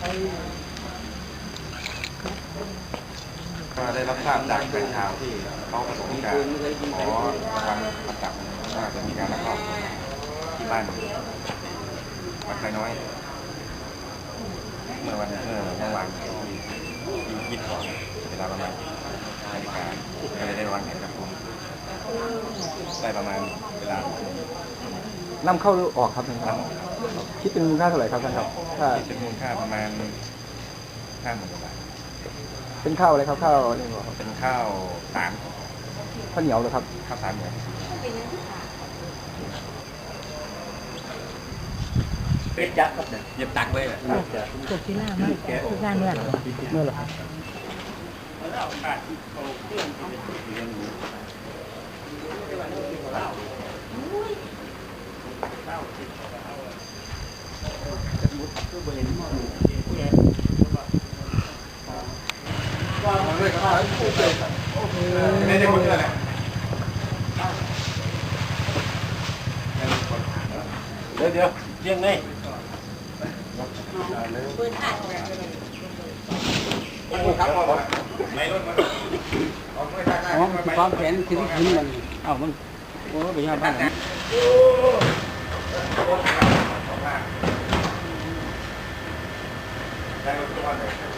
ก็ได้รับทราบจากแฟนข่าวที่เขาประสงค์จะขอรางวัลมาจับว่าจะมีการลักลอบที่บ้านวัดไคน้อย เมื่อวันเมื่อเมื่อวานที่ยี่สิบสองเวลาประมาณนาฬิกาก็เลยได้วางแผนกับผมได้ประมาณเวลา นำเข้าหรือออกครับท่านคครัรับบผมคิดเป็นมูลค่าเท่าไหร่ครับท่านครับถ้าที่เป็นมูลค่าประมาณห้าหมื่นบาทเป็นข้าวอะไรครับข้าวนี่บอกครับเป็นข้าวสารข้าวเหนียวเหรอครับข้าวสารเหมือนเป็นยักษ์ครับเนี่ยเย็บตักเลยอะจบที่หน้ามากทุกงานเมื่อไหร่เมื่อไหร่ครับ ไม่ได้คน เดี๋ยวเดี๋ยวเรียงไงครับผมในรถมันออกไม่ได้อ๋อมันคือความแผนคือที่ขึ้นมันเอ้ามันโอ้ไปยาบ้าน 大学とかで。